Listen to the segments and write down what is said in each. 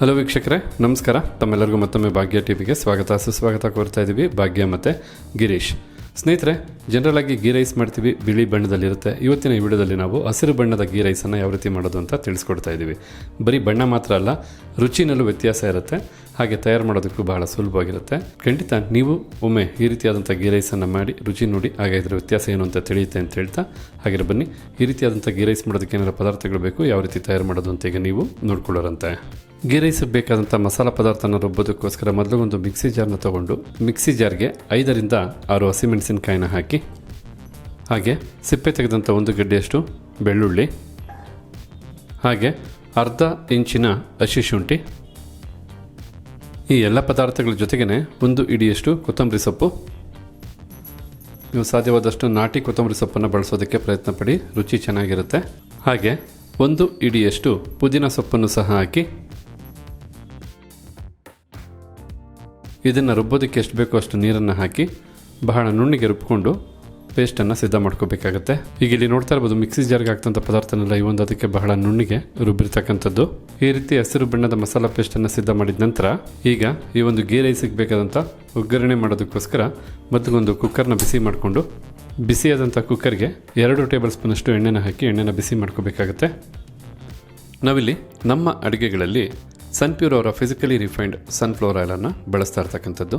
Hello ವೀಕ್ಷಕರೇ, ನಮಸ್ಕಾರ. ತಮ್ಮೆಲ್ಲರಿಗೂ ಮತ್ತೊಮ್ಮೆ ಭಾಗ್ಯ ಟಿವಿಗೆ ಸ್ವಾಗತ. ಸುಸ್ವಾಗತ ಕೋರ್ತಾ ಇದ್ದೀವಿ ಭಾಗ್ಯ ಮತ್ತು ಗಿರೀಶ್. ಸ್ನೇಹಿತರೆ ಜನರಲ್ ಆಗಿ ಗೀ ರೈಸ್ ಮಾಡ್ತೀವಿ, ಬಿಳಿ ಬಣ್ಣದಲ್ಲಿರುತ್ತೆ. ಇವತ್ತಿನ ಈ ವಿಡಿಯೋದಲ್ಲಿ ನಾವು ಹಸಿರು ಬಣ್ಣದ ಗೀ ರೈಸನ್ನು ಯಾವ ರೀತಿ ಮಾಡೋದು ಅಂತ ತಿಳಿಸ್ಕೊಡ್ತಾ ಇದ್ದೀವಿ. ಬರೀ ಬಣ್ಣ ಮಾತ್ರ ಅಲ್ಲ, ರುಚಿನಲ್ಲೂ ವ್ಯತ್ಯಾಸ ಇರುತ್ತೆ. ಹಾಗೆ ತಯಾರು ಮಾಡೋದಕ್ಕೂ ಬಹಳ ಸುಲಭವಾಗಿರುತ್ತೆ. ಖಂಡಿತ ನೀವು ಒಮ್ಮೆ ಈ ರೀತಿಯಾದಂಥ ಗೀ ರೈಸನ್ನು ಮಾಡಿ, ರುಚಿ ನೋಡಿ ಹಾಗೆ ಇದರ ವ್ಯತ್ಯಾಸ ಏನು ಅಂತ ತಿಳಿಯುತ್ತೆ ಅಂತ ಹೇಳ್ತಾ ಹಾಗೆ ಬನ್ನಿ. ಈ ರೀತಿಯಾದಂಥ ಗೀ ರೈಸ್ ಮಾಡೋದಕ್ಕೆ ಏನಾರು ಪದಾರ್ಥಗಳು ಬೇಕು, ಯಾವ ರೀತಿ ತಯಾರು ಮಾಡೋದು ಅಂತ ಈಗ ನೀವು ನೋಡ್ಕೊಳ್ಳೋರಂತೆ. ಗೀ ರೈಸ್ ಬೇಕಾದಂಥ ಮಸಾಲ ಪದಾರ್ಥನ ರುಬ್ಬೋದಕ್ಕೋಸ್ಕರ ಮೊದಲು ಒಂದು ಮಿಕ್ಸಿ ಜಾರ್ನ ತಗೊಂಡು, ಮಿಕ್ಸಿ ಜಾರ್ಗೆ ಐದರಿಂದ ಆರು ಹಸಿಮೆಣಸಿನಕಾಯಿನ ಹಾಕಿ, ಹಾಗೆ ಸಿಪ್ಪೆ ತೆಗೆದಂಥ ಒಂದು ಗಡ್ಡೆಯಷ್ಟು ಬೆಳ್ಳುಳ್ಳಿ, ಹಾಗೆ ಅರ್ಧ ಇಂಚಿನ ಹಸಿ ಶುಂಠಿ ಈ ಎಲ್ಲ ಪದಾರ್ಥಗಳ ಜೊತೆಗೇ ಒಂದು ಇಡಿಯಷ್ಟು ಕೊತ್ತಂಬರಿ ಸೊಪ್ಪು. ನೀವು ಸಾಧ್ಯವಾದಷ್ಟು ನಾಟಿ ಕೊತ್ತಂಬರಿ ಸೊಪ್ಪನ್ನು ಬಳಸೋದಕ್ಕೆ ಪ್ರಯತ್ನ ಪಡಿ, ರುಚಿ ಚೆನ್ನಾಗಿರುತ್ತೆ. ಹಾಗೆ ಒಂದು ಇಡಿಯಷ್ಟು ಪುದೀನ ಸೊಪ್ಪನ್ನು ಸಹ ಹಾಕಿ. ಇದನ್ನು ರುಬ್ಬೋದಕ್ಕೆ ಎಷ್ಟು ಬೇಕೋ ಅಷ್ಟು ನೀರನ್ನು ಹಾಕಿ, ಬಹಳ ನುಣ್ಣಿಗೆ ರುಬ್ಕೊಂಡು ಪೇಸ್ಟನ್ನು ಸಿದ್ಧ ಮಾಡ್ಕೋಬೇಕಾಗತ್ತೆ. ಈಗ ಇಲ್ಲಿ ನೋಡ್ತಾ ಇರ್ಬೋದು, ಮಿಕ್ಸಿ ಜಾರ್ಗೆ ಆಗ್ತಂಥ ಪದಾರ್ಥನೆಲ್ಲ ಈ ಒಂದು ಅದಕ್ಕೆ ಬಹಳ ನುಣ್ಣಿಗೆ ರುಬ್ಬಿರ್ತಕ್ಕಂಥದ್ದು. ಈ ರೀತಿ ಹಸಿರು ಬಣ್ಣದ ಮಸಾಲ ಪೇಸ್ಟನ್ನು ಸಿದ್ಧ ಮಾಡಿದ ನಂತರ, ಈಗ ಈ ಒಂದು ಗೀ ರೈಸಿಗೆ ಬೇಕಾದಂಥ ಒಗ್ಗರಣೆ ಮಾಡೋದಕ್ಕೋಸ್ಕರ ಮತ್ತೊಂದು ಕುಕ್ಕರ್ನ ಬಿಸಿ ಮಾಡಿಕೊಂಡು, ಬಿಸಿಯಾದಂಥ ಕುಕ್ಕರ್ಗೆ ಎರಡು ಟೇಬಲ್ ಸ್ಪೂನಷ್ಟು ಎಣ್ಣೆನ ಹಾಕಿ ಎಣ್ಣೆನ ಬಿಸಿ ಮಾಡ್ಕೋಬೇಕಾಗತ್ತೆ. ನಾವಿಲ್ಲಿ ನಮ್ಮ ಅಡುಗೆಗಳಲ್ಲಿ ಸನ್ಪ್ಯೂರ್ ಅವರ ಫಿಸಿಕಲಿ ರಿಫೈನ್ಡ್ ಸನ್ಫ್ಲವರ್ ಆಯಿಲನ್ನು ಬಳಸ್ತಾ ಇರ್ತಕ್ಕಂಥದ್ದು.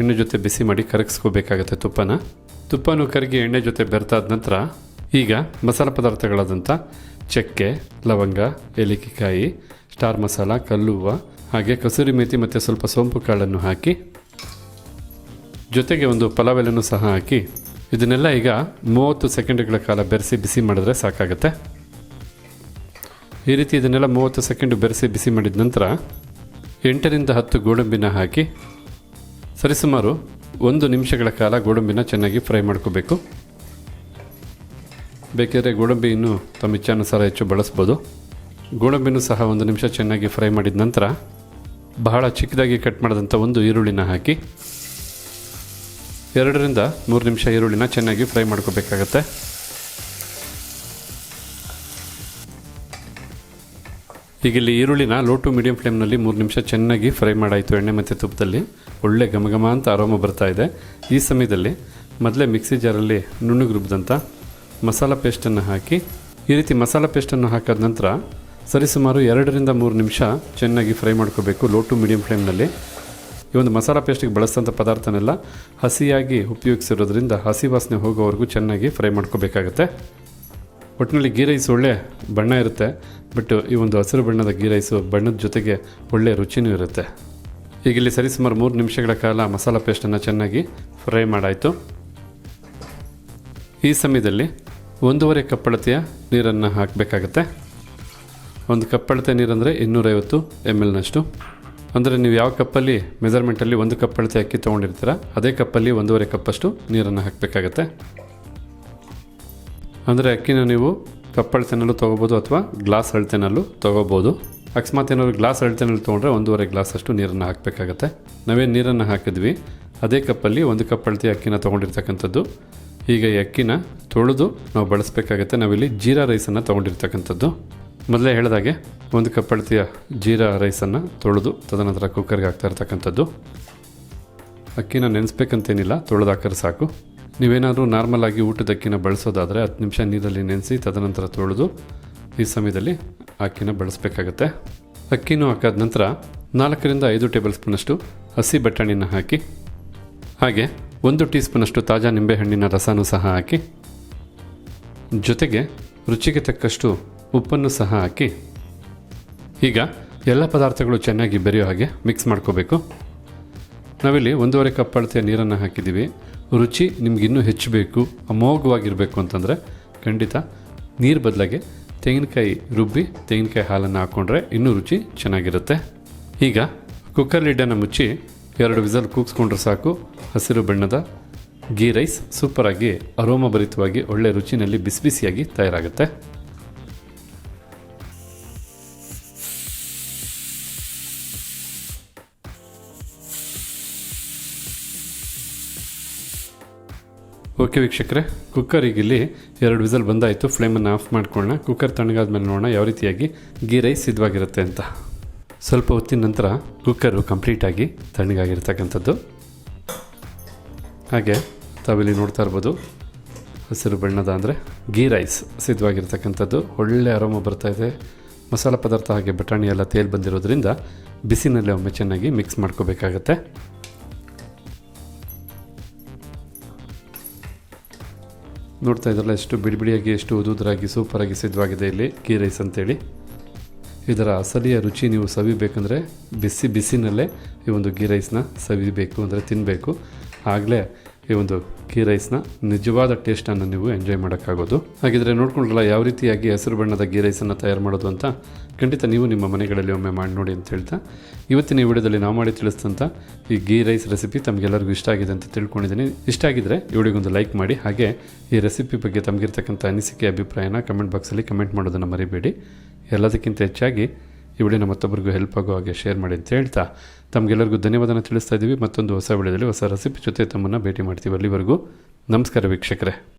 ಎಣ್ಣೆ ಜೊತೆ ಬಿಸಿ ಮಾಡಿ ಕರಗಿಸ್ಕೋಬೇಕಾಗತ್ತೆ ತುಪ್ಪನ. ತುಪ್ಪನೂ ಕರಗಿ ಎಣ್ಣೆ ಜೊತೆ ಬೆರೆತಾದ ನಂತರ ಈಗ ಮಸಾಲೆ ಪದಾರ್ಥಗಳಾದಂಥ ಚಕ್ಕೆ, ಲವಂಗ, ಏಲಕ್ಕಿಕಾಯಿ, ಸ್ಟಾರ್ ಮಸಾಲ ಕಲ್ಲುವ್ವ ಹಾಗೆ ಕಸೂರಿ ಮೇಥಿ ಮತ್ತು ಸ್ವಲ್ಪ ಸೋಂಪು ಕಾಳನ್ನು ಹಾಕಿ ಜೊತೆಗೆ ಒಂದು ಪಲಾವ್ ಎಲೆನೂ ಸಹ ಹಾಕಿ ಇದನ್ನೆಲ್ಲ ಈಗ ಮೂವತ್ತು ಸೆಕೆಂಡ್ಗಳ ಕಾಲ ಬೆರೆಸಿ ಬಿಸಿ ಮಾಡಿದ್ರೆ ಸಾಕಾಗುತ್ತೆ. ಈ ರೀತಿ ಇದನ್ನೆಲ್ಲ ಮೂವತ್ತು ಸೆಕೆಂಡ್ ಬೆರೆಸಿ ಬಿಸಿ ಮಾಡಿದ ನಂತರ ಎಂಟರಿಂದ ಹತ್ತು ಗೋಡಂಬಿನ ಹಾಕಿ ಸರಿಸುಮಾರು ಒಂದು ನಿಮಿಷಗಳ ಕಾಲ ಗೋಡಂಬಿನ ಚೆನ್ನಾಗಿ ಫ್ರೈ ಮಾಡ್ಕೋಬೇಕು. ಬೇಕಿದ್ರೆ ಗೋಡಂಬಿ ಇನ್ನೂ ತಮ್ಮ ಇಚ್ಛಾನುಸಾರ ಹೆಚ್ಚು ಬಳಸ್ಬೋದು. ಗೋಡಂಬಿನೂ ಸಹ ಒಂದು ನಿಮಿಷ ಚೆನ್ನಾಗಿ ಫ್ರೈ ಮಾಡಿದ ನಂತರ ಬಹಳ ಚಿಕ್ಕದಾಗಿ ಕಟ್ ಮಾಡಿದಂಥ ಒಂದು ಈರುಳ್ಳಿನ ಹಾಕಿ. ಎರಡರಿಂದ ಮೂರು ನಿಮಿಷ ಈರುಳ್ಳಿನ ಚೆನ್ನಾಗಿ ಫ್ರೈ ಮಾಡ್ಕೋಬೇಕಾಗತ್ತೆ. ಈಗ ಇಲ್ಲಿ ಈರುಳ್ಳಿನ ಲೋ ಟು ಮೀಡಿಯಂ ಫ್ಲೇಮ್ನಲ್ಲಿ ಮೂರು ನಿಮಿಷ ಚೆನ್ನಾಗಿ ಫ್ರೈ ಮಾಡಾಯಿತು. ಎಣ್ಣೆ ಮತ್ತು ತುಪ್ಪದಲ್ಲಿ. ಒಳ್ಳೆ ಘಮಘಮ ಅಂತ ಆರೋಮ ಬರ್ತಾ ಇದೆ. ಈ ಸಮಯದಲ್ಲಿ ಮೊದಲೇ ಮಿಕ್ಸಿ ಜಾರಲ್ಲಿ ನುಣ್ಣಗೆ ರುಬ್ಬಿದಂಥ ಮಸಾಲ ಪೇಸ್ಟನ್ನು ಹಾಕಿ, ಈ ರೀತಿ ಮಸಾಲ ಪೇಸ್ಟನ್ನು ಹಾಕಿದ ನಂತರ ಸರಿಸುಮಾರು ಎರಡರಿಂದ ಮೂರು ನಿಮಿಷ ಚೆನ್ನಾಗಿ ಫ್ರೈ ಮಾಡ್ಕೋಬೇಕು ಲೋ ಟು ಮೀಡಿಯಂ ಫ್ಲೇಮ್ನಲ್ಲಿ ಈ ಒಂದು ಮಸಾಲ ಪೇಸ್ಟಿಗೆ ಬಳಸಿದಂಥ ಪದಾರ್ಥನೆಲ್ಲ ಹಸಿಯಾಗಿ ಉಪಯೋಗಿಸಿರೋದ್ರಿಂದ ಹಸಿ ವಾಸನೆ ಹೋಗೋವರೆಗೂ ಚೆನ್ನಾಗಿ ಫ್ರೈ ಮಾಡ್ಕೋಬೇಕಾಗತ್ತೆ. ಒಟ್ಟಿನಲ್ಲಿ ಗೀ ರೈಸ್ ಒಳ್ಳೆ ಬಣ್ಣ ಇರುತ್ತೆ, ಬಟ್ ಈ ಒಂದು ಹಸಿರು ಬಣ್ಣದ ಗೀ ರೈಸು ಬಣ್ಣದ ಜೊತೆಗೆ ಒಳ್ಳೆ ರುಚಿನೂ ಇರುತ್ತೆ. ಈಗ ಇಲ್ಲಿ ಸರಿಸುಮಾರು ಮೂರು ನಿಮಿಷಗಳ ಕಾಲ ಮಸಾಲ ಪೇಸ್ಟನ್ನು ಚೆನ್ನಾಗಿ ಫ್ರೈ ಮಾಡಾಯಿತು. ಈ ಸಮಯದಲ್ಲಿ ಒಂದೂವರೆ ಕಪ್ಪಳತೆಯ ನೀರನ್ನು ಹಾಕಬೇಕಾಗತ್ತೆ. ಒಂದು ಕಪ್ಪಳತೆ ನೀರಂದರೆ ಇನ್ನೂರೈವತ್ತು ಎಂ ಎಲ್ನಷ್ಟು. ಅಂದರೆ ನೀವು ಯಾವ ಕಪ್ಪಲ್ಲಿ ಮೆಜರ್ಮೆಂಟಲ್ಲಿ ಒಂದು ಕಪ್ಪಳತೆ ಅಕ್ಕಿ ತೊಗೊಂಡಿರ್ತೀರ, ಅದೇ ಕಪ್ಪಲ್ಲಿ ಒಂದೂವರೆ ಕಪ್ಪಷ್ಟು ನೀರನ್ನು ಹಾಕಬೇಕಾಗತ್ತೆ. ಅಂದರೆ ಅಕ್ಕಿನ ನೀವು ಕಪ್ಪಳತೆನಲ್ಲೂ ತೊಗೋಬೋದು ಅಥವಾ ಗ್ಲಾಸ್ ಅಳತೆನಲ್ಲೂ ತೊಗೋಬೋದು. ಅಕಸ್ಮಾತ್ ಏನಾದ್ರು ಗ್ಲಾಸ್ ಅಳತೆನಲ್ಲಿ ತೊಗೊಂಡ್ರೆ ಒಂದೂವರೆ ಗ್ಲಾಸ್ ಅಷ್ಟು ನೀರನ್ನು ಹಾಕಬೇಕಾಗತ್ತೆ. ನಾವೇನು ನೀರನ್ನು ಹಾಕಿದ್ವಿ? ಅದೇ ಕಪ್ಪಲ್ಲಿ ಒಂದು ಕಪ್ ಅಳತೆ ಅಕ್ಕಿನ ತೊಗೊಂಡಿರ್ತಕ್ಕಂಥದ್ದು. ಈಗ ಈ ಅಕ್ಕಿನ ತೊಳೆದು ನಾವು ಬಳಸಬೇಕಾಗತ್ತೆ. ನಾವಿಲ್ಲಿ ಜೀರಾ ರೈಸನ್ನು ತೊಗೊಂಡಿರ್ತಕ್ಕಂಥದ್ದು. ಮೊದಲೇ ಹೇಳಿದಾಗೆ ಒಂದು ಕಪ್ ಅಳತೆಯ ಜೀರಾ ರೈಸನ್ನು ತೊಳೆದು ತದನಂತರ ಕುಕ್ಕರ್ಗೆ ಹಾಕ್ತಾ ಇರ್ತಕ್ಕಂಥದ್ದು. ಅಕ್ಕಿನ ನೆನೆಸ್ಬೇಕಂತೇನಿಲ್ಲ ತೊಳೆದು ಹಾಕಿದ್ರೆ ಸಾಕು. ನೀವೇನಾದರೂ ನಾರ್ಮಲ್ ಆಗಿ ಊಟದಕ್ಕಿನ ಬಳಸೋದಾದರೆ ಹತ್ತು ನಿಮಿಷ ನೀರಲ್ಲಿ ನೆನೆಸಿ ತದನಂತರ ತೊಳೆದು ಈ ಸಮಯದಲ್ಲಿ ಅಕ್ಕಿನ ಬಳಸಬೇಕಾಗತ್ತೆ. ಅಕ್ಕಿನೂ ಹಾಕಾದ ನಂತರ ನಾಲ್ಕರಿಂದ ಐದು ಟೇಬಲ್ ಸ್ಪೂನಷ್ಟು ಹಸಿ ಬಟಾಣಿನ ಹಾಕಿ, ಹಾಗೆ ಒಂದು ಟೀ ಸ್ಪೂನಷ್ಟು ತಾಜಾ ನಿಂಬೆಹಣ್ಣಿನ ರಸನೂ ಸಹ ಹಾಕಿ, ಜೊತೆಗೆ ರುಚಿಗೆ ತಕ್ಕಷ್ಟು ಉಪ್ಪನ್ನು ಸಹ ಹಾಕಿ, ಈಗ ಎಲ್ಲ ಪದಾರ್ಥಗಳು ಚೆನ್ನಾಗಿ ಬೆರೆಯೋ ಹಾಗೆ ಮಿಕ್ಸ್ ಮಾಡ್ಕೋಬೇಕು. ನಾವಿಲ್ಲಿ ಒಂದೂವರೆ ಕಪ್ ಅಳತೆಯ ನೀರನ್ನು ಹಾಕಿದ್ದೀವಿ. ರುಚಿ ನಿಮಗಿನ್ನೂ ಹೆಚ್ಚು ಬೇಕು ಅಮೋಘವಾಗಿರಬೇಕು ಅಂತಂದರೆ ಖಂಡಿತ ನೀರು ಬದಲಾಗಿ ತೆಂಗಿನಕಾಯಿ ರುಬ್ಬಿ ತೆಂಗಿನಕಾಯಿ ಹಾಲನ್ನು ಹಾಕ್ಕೊಂಡ್ರೆ ಇನ್ನೂ ರುಚಿ ಚೆನ್ನಾಗಿರುತ್ತೆ. ಈಗ ಕುಕ್ಕರ್ ಲಿಡ್ಡನ್ನು ಮುಚ್ಚಿ ಎರಡು ವಿಸಲ್ ಕೂಗಿಸ್ಕೊಂಡ್ರೆ ಸಾಕು. ಹಸಿರು ಬಣ್ಣದ ಗೀ ರೈಸ್ ಸೂಪರಾಗಿ ಅರೋಮಭರಿತವಾಗಿ ಒಳ್ಳೆ ರುಚಿನಲ್ಲಿ ಬಿಸಿ ಬಿಸಿಯಾಗಿ ತಯಾರಾಗುತ್ತೆ. ಓಕೆ ವೀಕ್ಷಕರೇ ಕುಕ್ಕರಿಗೆ ಇಲ್ಲಿ ಎರಡು ವಿಸಲ್ ಬಂದಾಯಿತು. ಫ್ಲೇಮನ್ನು ಆಫ್ ಮಾಡ್ಕೊಳ್ಳೋಣ. ಕುಕ್ಕರ್ ತಣ್ಣಗಾದ ಮೇಲೆ ನೋಡೋಣ ಯಾವ ರೀತಿಯಾಗಿ ಗೀ ರೈಸ್ ಸಿದ್ಧವಾಗಿರುತ್ತೆ ಅಂತ. ಸ್ವಲ್ಪ ಹೊತ್ತಿನ ನಂತರ ಕುಕ್ಕರು ಕಂಪ್ಲೀಟಾಗಿ ತಣ್ಣಗಾಗಿರ್ತಕ್ಕಂಥದ್ದು. ಹಾಗೆ ತಾವಿಲ್ಲಿ ನೋಡ್ತಾ ಇರ್ಬೋದು, ಹಸಿರು ಬಣ್ಣದ ಅಂದರೆ ಗೀ ರೈಸ್ ಸಿದ್ಧವಾಗಿರ್ತಕ್ಕಂಥದ್ದು. ಒಳ್ಳೆ ಬರ್ತಾ ಇದೆ. ಮಸಾಲೆ ಪದಾರ್ಥ ಹಾಗೆ ಬಟಾಣಿ ಎಲ್ಲ ತೇಲ್ ಬಂದಿರೋದ್ರಿಂದ ಬಿಸಿನಲ್ಲಿ ಒಮ್ಮೆ ಚೆನ್ನಾಗಿ ಮಿಕ್ಸ್ ಮಾಡ್ಕೋಬೇಕಾಗತ್ತೆ. ನೋಡ್ತಾ ಇದ್ರಲ್ಲ, ಎಷ್ಟು ಬಿಡಿ ಬಿಡಿಯಾಗಿ, ಎಷ್ಟು ಉದುದ್ರಾಗಿ ಸೂಪರಾಗಿ ಸಿದ್ಧವಾಗಿದೆ ಇಲ್ಲಿ ಗೀ ರೈಸ್ ಅಂತೇಳಿ. ಇದರ ಅಸಲಿಯ ರುಚಿ ನೀವು ಸವಿಬೇಕಂದ್ರೆ ಬಿಸಿ ಬಿಸಿನಲ್ಲೇ ಈ ಒಂದು ಗೀ ರೈಸ್ನ ಸವಿಬೇಕು ಅಂದರೆ ತಿನ್ನಬೇಕು ಆಗಲೇ ಈ ಒಂದು ಗೀ ರೈಸ್ನ ನಿಜವಾದ ಟೇಸ್ಟನ್ನು ನೀವು ಎಂಜಾಯ್ ಮಾಡೋಕ್ಕಾಗೋದು. ಹಾಗಿದ್ರೆ ನೋಡ್ಕೊಂಡ್ರಲ್ಲ ಯಾವ ರೀತಿಯಾಗಿ ಹಸಿರು ಬಣ್ಣದ ಗೀ ರೈಸನ್ನು ತಯಾರು ಮಾಡೋದು ಅಂತ? ಖಂಡಿತ ನೀವು ನಿಮ್ಮ ಮನೆಗಳಲ್ಲಿ ಒಮ್ಮೆ ಮಾಡಿ ನೋಡಿ ಅಂತ ಹೇಳ್ತಾ, ಇವತ್ತಿನ ಈ ವಿಡಿಯೋದಲ್ಲಿ ನಾವು ಮಾಡಿ ತಿಳಿಸಿದಂಥ ಈ ಗೀ ರೈಸ್ ರೆಸಿಪಿ ತಮಗೆಲ್ಲರಿಗೂ ಇಷ್ಟ ಆಗಿದೆ ಅಂತ ತಿಳ್ಕೊಂಡಿದ್ದೀನಿ. ಇಷ್ಟ ಆಗಿದ್ರೆ ಇವಳಿಗೊಂದು ಲೈಕ್ ಮಾಡಿ, ಹಾಗೆ ಈ ರೆಸಿಪಿ ಬಗ್ಗೆ ತಮಗಿರ್ತಕ್ಕಂಥ ಅನಿಸಿಕೆ, ಅಭಿಪ್ರಾಯನ ಕಮೆಂಟ್ ಬಾಕ್ಸಲ್ಲಿ ಕಮೆಂಟ್ ಮಾಡೋದನ್ನು ಮರಿಬೇಡಿ. ಎಲ್ಲದಕ್ಕಿಂತ ಹೆಚ್ಚಾಗಿ ಈ ವಿಡಿಯೋನ ಮತ್ತೊಬ್ಬರಿಗೂ ಹೆಲ್ಪ್ ಆಗೋ ಹಾಗೆ ಶೇರ್ ಮಾಡಿ ಅಂತ ಹೇಳ್ತಾ ತಮಗೆಲ್ಲರಿಗೂ ಧನ್ಯವಾದನ ತಿಳಿಸ್ತಾ ಇದ್ದೀವಿ ಮತ್ತೊಂದು ಹೊಸ ವಿಡಿಯೋದಲ್ಲಿ ಹೊಸ ರೆಸಿಪಿ ಜೊತೆ ತಮ್ಮನ್ನು ಭೇಟಿ ಮಾಡ್ತೀವಿ ಅಲ್ಲಿವರೆಗೂ. ನಮಸ್ಕಾರ ವೀಕ್ಷಕರೇ.